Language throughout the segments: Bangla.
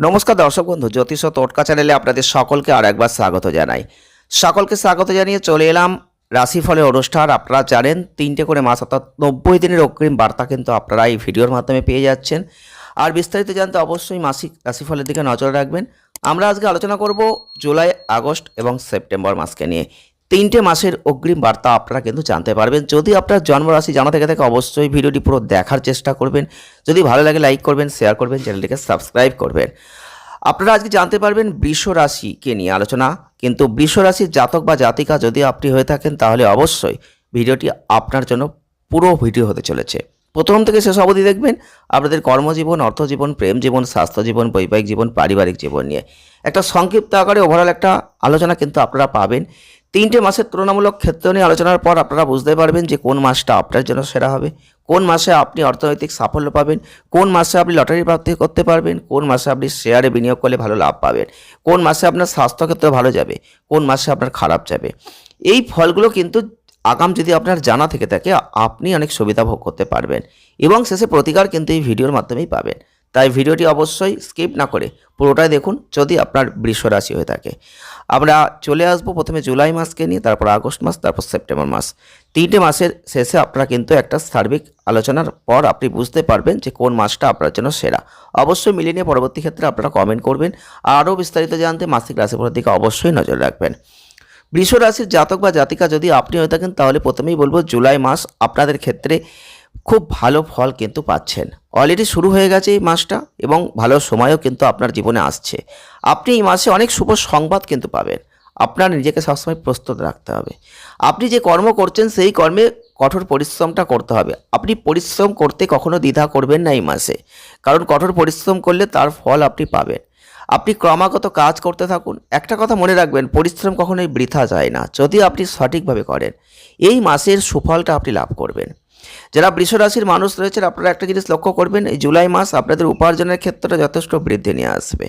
নমস্কার দর্শক বন্ধু, জ্যোতিষ ও টোটকা চ্যানেলে আপনাদের সকলকে আর একবার স্বাগত জানাই। সকলকে স্বাগত জানিয়ে চলে এলাম রাশিফলের অনুষ্ঠান। আপনারা জানেন, তিনটে করে মাস, অর্থাৎ নব্বই দিনের অগ্রিম বার্তা কিন্তু আপনারা এই ভিডিওর মাধ্যমে পেয়ে যাচ্ছেন। আর বিস্তারিত জানতে অবশ্যই মাসিক রাশিফলের দিকে নজর রাখবেন। আমরা আজকে আলোচনা করব জুলাই, আগস্ট এবং সেপ্টেম্বর মাসকে নিয়ে। তিনটে মাসের অগ্রিম বার্তা আপনারা কিন্তু জানতে পারবেন। যদি আপনার জন্মরাশি জানা থেকে থাকে, অবশ্যই ভিডিওটি পুরো দেখার চেষ্টা করবেন। যদি ভালো লাগে লাইক করবেন শেয়ার করবেন, চ্যানেলটিকে সাবস্ক্রাইব করবেন। আপনারা আজকে জানতে পারবেন বৃষ রাশিকে নিয়ে আলোচনা। কিন্তু বৃষ রাশির জাতক বা জাতিকা যদি আপনি হয়ে থাকেন, তাহলে অবশ্যই ভিডিওটি আপনার জন্য পুরো ভিডিও হতে চলেছে। প্রথম থেকে শেষ অবধি দেখবেন আপনাদের কর্মজীবন, অর্থজীবন, প্রেম জীবন স্বাস্থ্য জীবন বৈবাহিক জীবন, পারিবারিক জীবন নিয়ে। একটা সংক্ষিপ্ত আকারে ওভারঅল একটা আলোচনা কিন্তু আপনারা পাবেন। তিনটে মাসের তুলনামূলক ক্ষেত্র নিয়ে আলোচনার পর আপনারা বুঝতে পারবেন যে কোন মাসটা আপনার জন্য সেরা হবে, কোন মাসে আপনি অর্থনৈতিক সাফল্য পাবেন, কোন মাসে আপনি লটারি প্রাপ্তি করতে পারবেন, কোন মাসে আপনি শেয়ারে বিনিয়োগ করলে ভালো লাভ পাবেন, কোন মাসে আপনার স্বাস্থ্যক্ষেত্রে ভালো যাবে, কোন মাসে আপনার খারাপ যাবে। এই ফলগুলো কিন্তু আগাম যদি আপনার জানা থেকে থাকে, আপনি অনেক সুবিধা ভোগ করতে পারবেন এবং শেষে প্রতিকার কিন্তু এই ভিডিওর মাধ্যমেই পাবেন। তাই ভিডিওটি অবশ্যই স্কিপ না করে পুরোটাই দেখুন যদি আপনার বৃষ রাশি হয়ে থাকে। আমরা চলে আসব প্রথমে জুলাই মাসকে নিয়ে, তারপর আগস্ট মাস, তারপর সেপ্টেম্বর মাস। তিনটে মাসের শেষে আপনারা কিন্তু একটা সার্বিক আলোচনার পর আপনি বুঝতে পারবেন যে কোন মাসটা আপনার জন্য সেরা। অবশ্যই মিলিয়ে নিয়ে পরবর্তী ক্ষেত্রে আপনারা কমেন্ট করবেন। আরও বিস্তারিত জানতে মাসিক রাশিফলের দিকে অবশ্যই নজর রাখবেন। বৃষ রাশির জাতক বা জাতিকা যদি আপনি হয়ে থাকেন, তাহলে প্রথমেই বলব জুলাই মাস আপনাদের ক্ষেত্রে খুব ভালো ফল কিন্তু পাচ্ছেন। অলরেডি শুরু হয়ে গেছে এই মাসটা এবং ভালো সময়ও কিন্তু আপনার জীবনে আসছে। আপনি এই মাসে অনেক শুভ সংবাদ কিন্তু পাবেন। আপনার নিজেকে সবসময় প্রস্তুত রাখতে হবে। আপনি যে কর্ম করছেন সেই কর্মে কঠোর পরিশ্রমটা করতে হবে। আপনি পরিশ্রম করতে কখনো দ্বিধা করবেন না এই মাসে। কারণ কঠোর পরিশ্রম করলে তার ফল আপনি পাবেন। আপনি ক্রমাগত কাজ করতে থাকুন। একটা কথা মনে রাখবেন, পরিশ্রম কখনোই বৃথা যায় না, যদি আপনি সঠিকভাবে করেন। এই মাসের সুফলটা আপনি লাভ করবেন। যারা বৃষ রাশির মানুষ রয়েছেন, আপনারা একটা জিনিস লক্ষ্য করবেন, এই জুলাই মাস আপনাদের উপার্জনের ক্ষেত্রে যথেষ্ট বৃদ্ধি নিয়ে আসবে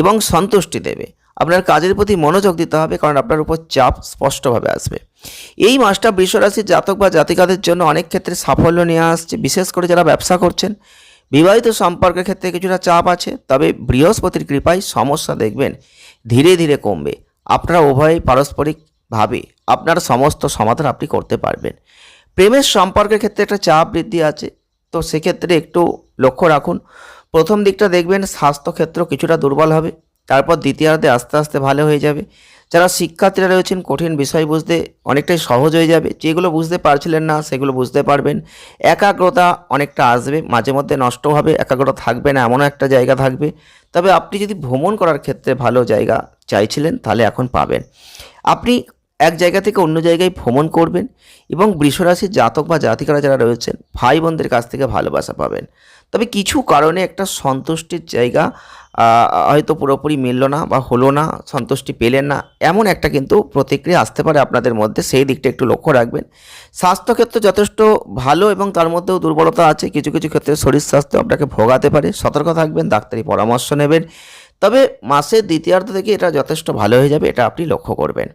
এবং সন্তুষ্টি দেবে। আপনার কাজের প্রতি মনোযোগ দিতে হবে, কারণ আপনার উপর চাপ স্পষ্টভাবে আসবে। এই মাসটা বৃষ রাশির জাতক বা জাতিকাদের জন্য অনেক ক্ষেত্রে সাফল্য নিয়ে আসছে, বিশেষ করে যারা ব্যবসা করছেন। বিবাহিত সম্পর্কের ক্ষেত্রে কিছুটা চাপ আছে, তবে বৃহস্পতির কৃপায় সমস্যা দেখবেন, ধীরে ধীরে কমবে। আপনারা উভয়ই পারস্পরিকভাবে আপনার সমস্ত সমাধান আপনি করতে পারবেন। প্রেমের সম্পর্কের ক্ষেত্রে একটা চাপ বৃদ্ধি আছে। তো সেক্ষেত্রে একটু লক্ষ্য রাখুন। প্রথম দিকটা দেখবেন স্বাস্থ্যক্ষেত্র কিছুটা দুর্বল হবে। তারপর দ্বিতীয়ার্ধে আস্তে আস্তে ভালো হয়ে যাবে। যারা শিক্ষার্থীরা রয়েছেন, কঠিন বিষয় বুঝতে অনেকটাই সহজ হয়ে যাবে। যেগুলো বুঝতে পারছিলেন না, সেগুলো বুঝতে পারবেন। একাগ্রতা অনেকটা আসবে। মাঝে মধ্যে নষ্ট হবে, একাগ্রতা থাকবে না, এমনও একটা জায়গা থাকবে। তবে আপনি যদি ভ্রমণ করার ক্ষেত্রে ভালো জায়গা চাইছিলেন, তাহলে এখন পাবেন। আপনি এক জায়গা থেকে অন্য জায়গায় ভ্রমণ করবেন এবং বৃষরাশির জাতক বা জাতিকারা যারা রয়েছেন ভাই বোনদের কাছ থেকে ভালোবাসা পাবেন। তবে কিছু কারণে একটা সন্তুষ্টির জায়গা হয়তো পুরোপুরি মিলল না বা হলো না, সন্তুষ্টি পেলেন না, এমন একটা কিন্তু প্রতিক্রিয়া আসতে পারে আপনাদের মধ্যে, সেই দিকটা একটু লক্ষ্য রাখবেন। স্বাস্থ্যক্ষেত্র যথেষ্ট ভালো এবং তার মধ্যেও দুর্বলতা আছে, কিছু কিছু ক্ষেত্রে শরীর স্বাস্থ্য আপনাকে ভোগাতে পারে, সতর্ক থাকবেন, ডাক্তারি পরামর্শ নেবেন। তবে মাসের দ্বিতীয়ার্ধ থেকে এটা যথেষ্ট ভালো হয়ে যাবে, এটা আপনি লক্ষ্য করবেন।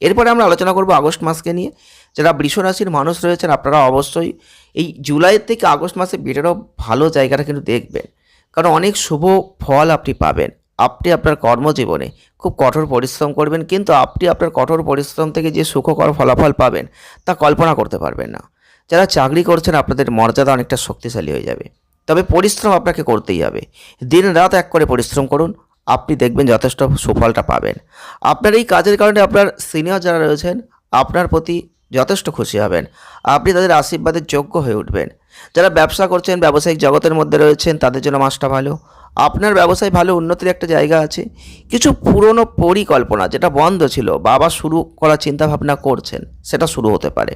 এরপরে আমরা আলোচনা করব আগস্ট মাসকে নিয়ে। যারা বৃষ রাশির মানুষ রয়েছেন, আপনারা অবশ্যই এই জুলাই থেকে আগস্ট মাসে বেটারও ভালো জায়গাটা কিন্তু দেখবেন। কারণ অনেক শুভ ফল আপনি পাবেন। আপনি আপনার কর্মজীবনে খুব কঠোর পরিশ্রম করবেন, কিন্তু আপনি আপনার কঠোর পরিশ্রম থেকে যে সুখকর ফলাফল পাবেন, তা কল্পনা করতে পারবেন না। যারা চাকরি করছেন, আপনাদের মর্যাদা অনেকটা শক্তিশালী হয়ে যাবে। তবে পরিশ্রম আপনাকে করতেই হবে। দিন রাত এক করে পরিশ্রম করুন আপনি দেখবেন যথেষ্ট সুফলটা পাবেন। আপনার এই কাজের কারণে আপনার সিনিয়র যারা রয়েছেন, আপনার প্রতি যথেষ্ট খুশি হবেন। আপনি তাদের আশীর্বাদের যোগ্য হয়ে উঠবেন। যারা ব্যবসা করছেন, ব্যবসায়িক জগতের মধ্যে রয়েছেন, তাদের জন্য মাসটা ভালো। আপনার ব্যবসায় ভালো উন্নতির একটা জায়গা আছে। কিছু পুরনো পরিকল্পনা যেটা বন্ধ ছিল, বাবা শুরু করার চিন্তাভাবনা করছেন, সেটা শুরু হতে পারে।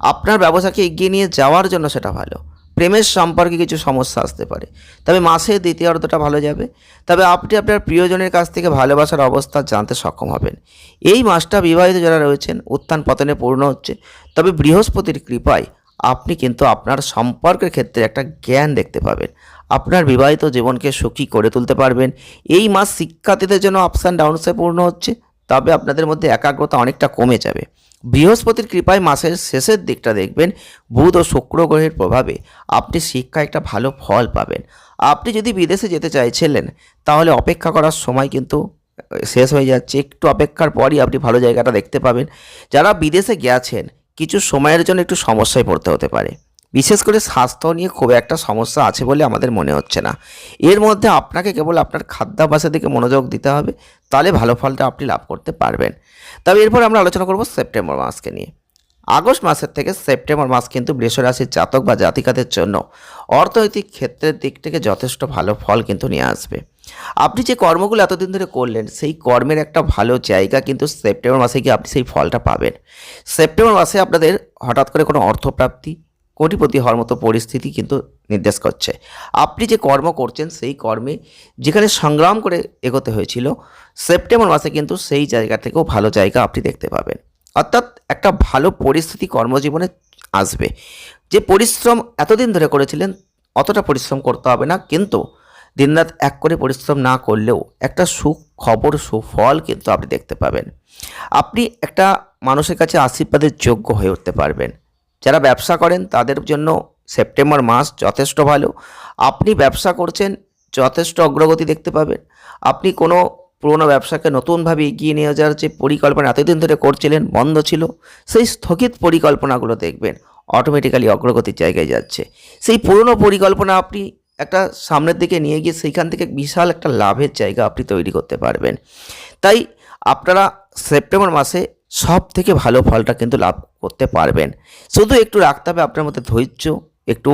আপনার ব্যবসাকে এগিয়ে নিয়ে যাওয়ার জন্য সেটা ভালো। প্রেমের সম্পর্কে কিছু সমস্যা আসতে পারে। তবে মাসের দ্বিতীয় অর্ধটা ভালো যাবে। তবে আপনি আপনার প্রিয়জনের কাছ থেকে ভালোবাসার অবস্থা জানতে সক্ষম হবেন। এই মাসটা বিবাহিত যারা রয়েছেন, উত্থান পতনে পূর্ণ হচ্ছে। তবে বৃহস্পতির কৃপায় আপনি কিন্তু আপনার সম্পর্কের ক্ষেত্রে একটা জ্ঞান দেখতে পাবেন। আপনার বিবাহিত জীবনকে সুখী করে তুলতে পারবেন। এই মাস শিক্ষার্থীদের জন্য আপস অ্যান্ড ডাউনসে পূর্ণ হচ্ছে। তবে আপনাদের মধ্যে একাগ্রতা অনেকটা কমে যাবে। বৃহস্পতির কৃপায় মাসের শেষের দিকটা দেখবেন বুধ ও শুক্র গ্রহের প্রভাবে আপনি শিক্ষায় একটা ভালো ফল পাবেন। আপনি যদি বিদেশে যেতে চাইছিলেন, তাহলে অপেক্ষা করার সময় কিন্তু শেষ হয়ে যাচ্ছে। একটু অপেক্ষার পরই আপনি ভালো জায়গাটা দেখতে পাবেন। যারা বিদেশে গেছেন, কিছু সময়ের জন্য একটু সমস্যায় পড়তে হতে পারে। বিশেষ করে স্বাস্থ্য নিয়ে খুব একটা সমস্যা আছে বলে আমাদের মনে হচ্ছে না। এর মধ্যে আপনাকে কেবল আপনার খাদ্যাভ্যাসের দিকে মনোযোগ দিতে হবে, তাহলে ভালো ফলটা আপনি লাভ করতে পারবেন। তবে এরপর আমরা আলোচনা করব সেপ্টেম্বর মাসকে নিয়ে। আগস্ট মাসের থেকে সেপ্টেম্বর মাস কিন্তু বৃষরাশির জাতক বা জাতিকাদের জন্য অর্থনৈতিক ক্ষেত্রের দিক থেকে যথেষ্ট ভালো ফল কিন্তু নিয়ে আসবে। আপনি যে কর্মগুলো এতদিন ধরে করলেন, সেই কর্মের একটা ভালো জায়গা কিন্তু সেপ্টেম্বর মাসে গিয়ে আপনি সেই ফলটা পাবেন। সেপ্টেম্বর মাসে আপনাদের হঠাৎ করে কোনো অর্থপ্রাপ্তি কোটিপতি হওয়ার মতো পরিস্থিতি কিন্তু নির্দেশ করছে। আপনি যে কর্ম করছেন, সেই কর্মে যেখানে সংগ্রাম করে এগোতে হয়েছিল, সেপ্টেম্বর মাসে কিন্তু সেই জায়গা থেকেও ভালো জায়গা আপনি দেখতে পাবেন। অর্থাৎ একটা ভালো পরিস্থিতি কর্মজীবনে আসবে। যে পরিশ্রম এতদিন ধরে করেছিলেন, অতটা পরিশ্রম করতে হবে না, কিন্তু দিনরাত এক করে পরিশ্রম না করলেও একটা সুখ খবর সুফল কিন্তু আপনি দেখতে পাবেন। আপনি একটা মানুষের কাছে আশীর্বাদের যোগ্য হয়ে উঠতে পারবেন। যারা ব্যবসা করেন, তাদের জন্য সেপ্টেম্বর মাস যথেষ্ট ভালো। আপনি ব্যবসা করছেন, যথেষ্ট অগ্রগতি দেখতে পাবেন। আপনি কোনো পুরনো ব্যবসাকে নতুনভাবে এগিয়ে নিয়ে যাওয়ার যে পরিকল্পনা এতদিন ধরে করছিলেন, বন্ধ ছিল, সেই স্থগিত পরিকল্পনাগুলো দেখবেন অটোমেটিক্যালি অগ্রগতির জায়গায় যাচ্ছে। সেই পুরনো পরিকল্পনা আপনি একটা সামনের দিকে নিয়ে গিয়ে সেইখান থেকে বিশাল একটা লাভের জায়গা আপনি তৈরি করতে পারবেন। তাই আপনারা সেপ্টেম্বর মাসে সব থেকে ভালো ফলটা কিন্তু লাভ করতে পারবেন। শুধু একটু রাখতে হবে আপনার মধ্যে ধৈর্য, একটু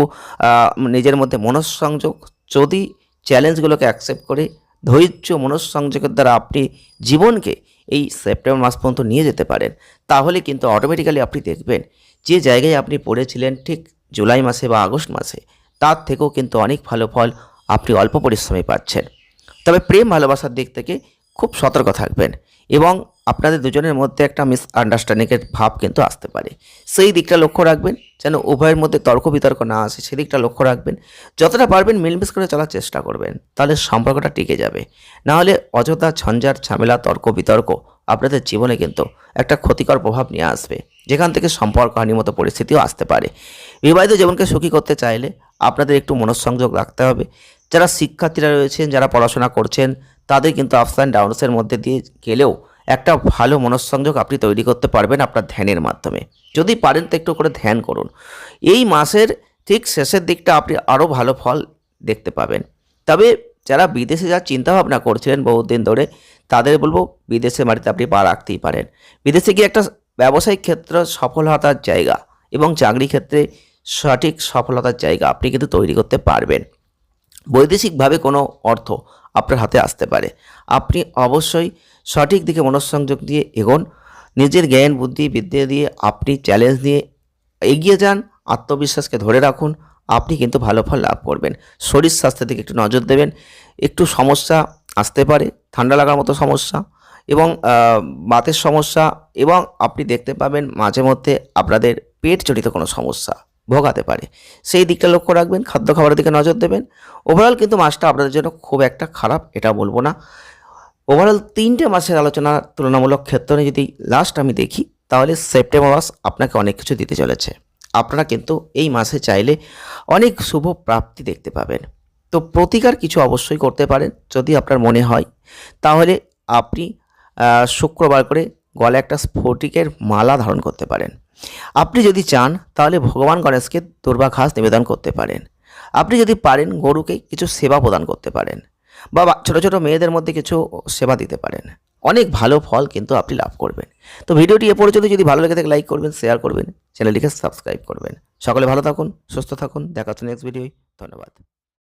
নিজের মধ্যে মনঃসংযোগ। যদি চ্যালেঞ্জগুলোকে অ্যাকসেপ্ট করে, ধৈর্য, মনঃসংযোগের দ্বারা আপনি জীবনকে এই সেপ্টেম্বর মাস পর্যন্ত নিয়ে যেতে পারেন, তাহলে কিন্তু অটোমেটিক্যালি আপনি দেখবেন যে জায়গায় আপনি পড়েছিলেন ঠিক জুলাই মাসে বা আগস্ট মাসে, তার থেকেও কিন্তু অনেক ভালো ফল আপনি অল্প পরিশ্রমে পাচ্ছেন। তবে প্রেম, ভালোবাসার দিক থেকে খুব সতর্ক থাকবেন এবং আপনাদের দুজনের মধ্যে একটা মিস আন্ডারস্ট্যান্ডিংয়ের ভাব কিন্তু আসতে পারে। সেই দিকটা লক্ষ্য রাখবেন, যেন উভয়ের মধ্যে তর্ক বিতর্ক না আসে সেদিকটা লক্ষ্য রাখবেন। যতটা পারবেন মিলমিশ করে চলার চেষ্টা করবেন, তাহলে সম্পর্কটা টিকে যাবে। নাহলে অযথা ঝঞ্ঝাট ঝামেলা, তর্ক বিতর্ক আপনাদের জীবনে কিন্তু একটা ক্ষতিকর প্রভাব নিয়ে আসবে। যেখান থেকে সম্পর্ক হানির মতো পরিস্থিতিও আসতে পারে। বিবাহিত জীবনকে সুখী করতে চাইলে আপনাদের একটু মনঃসংযোগ রাখতে হবে। যারা শিক্ষার্থীরা রয়েছেন, যারা পড়াশোনা করছেন, তাদের কিন্তু আপস অ্যান্ড ডাউনসের মধ্যে দিয়ে গেলেও একটা ভালো মনঃসংযোগ আপনি তৈরি করতে পারবেন আপনার ধ্যানের মাধ্যমে। যদি পারেন তো একটু করে ধ্যান করুন। এই মাসের ঠিক শেষের দিকটা আপনি আরও ভালো ফল দেখতে পাবেন। তবে যারা বিদেশে যাওয়ার চিন্তাভাবনা করছিলেন বহুদিন ধরে, তাদের বলব বিদেশে মাটিতে আপনি পা রাখতেই পারেন। বিদেশে গিয়ে একটা ব্যবসায়িক ক্ষেত্র সফলতার জায়গা এবং চাকরি ক্ষেত্রে সঠিক সফলতার জায়গা আপনি কিন্তু তৈরি করতে পারবেন। বৈদেশিকভাবে কোনো অর্থ আপনার হাতে আসতে পারে। আপনি অবশ্যই সঠিক দিকে মনঃসংযোগ দিয়ে এগোন। নিজের জ্ঞান, বুদ্ধি, বিদ্যা দিয়ে আপনি চ্যালেঞ্জ দিয়ে এগিয়ে যান। আত্মবিশ্বাসকে ধরে রাখুন। আপনি কিন্তু ভালো ফল লাভ করবেন। শরীর স্বাস্থ্যের দিকে একটু নজর দেবেন। একটু সমস্যা আসতে পারে। ঠান্ডা লাগার মতো সমস্যা এবং বাতের সমস্যা এবং আপনি দেখতে পাবেন মাঝে মধ্যে আপনাদের পেট জড়িত কোনো সমস্যা। ভোগাতে পারে। সেই দিকটা লক্ষ্য রাখবেন, খাদ্য খাবারের দিকে নজর দেবেন। ওভারঅল কিন্তু মাসটা আপনাদের জন্য খুব একটা খারাপ, এটা বলব না। ওভারঅল তিনটে মাসের আলোচনা তুলনামূলক ক্ষেত্রে যদি লাস্ট আমি দেখি, তাহলে সেপ্টেম্বর মাস আপনাকে অনেক কিছু দিতে চলেছে। আপনারা কিন্তু এই মাসে চাইলে অনেক শুভ প্রাপ্তি দেখতে পাবেন। তো প্রতিকার কিছু অবশ্যই করতে পারেন, যদি আপনার মনে হয়। তাহলে আপনি শুক্রবার করে গলে একটা স্ফটিকের মালা ধারণ করতে পারেন। আপনি যদি চান, তাহলে ভগবান গণেশকে দুর্বা ঘাস নিবেদন করতে পারেন। আপনি যদি পারেন, গরুকে কিছু সেবা প্রদান করতে পারেন বা ছোট ছোট মেয়েদের মধ্যে কিছু সেবা দিতে পারেন। অনেক ভালো ফল কিন্তু আপনি লাভ করবেন। তো ভিডিওটি এ পর্যন্ত যদি ভালো লেগে থাকে, লাইক করবেন, শেয়ার করবেন, চ্যানেলটিকে সাবস্ক্রাইব করবেন। সকলে ভালো থাকুন, সুস্থ থাকুন, দেখা হচ্ছে নেক্সট ভিডিওয় ধন্যবাদ।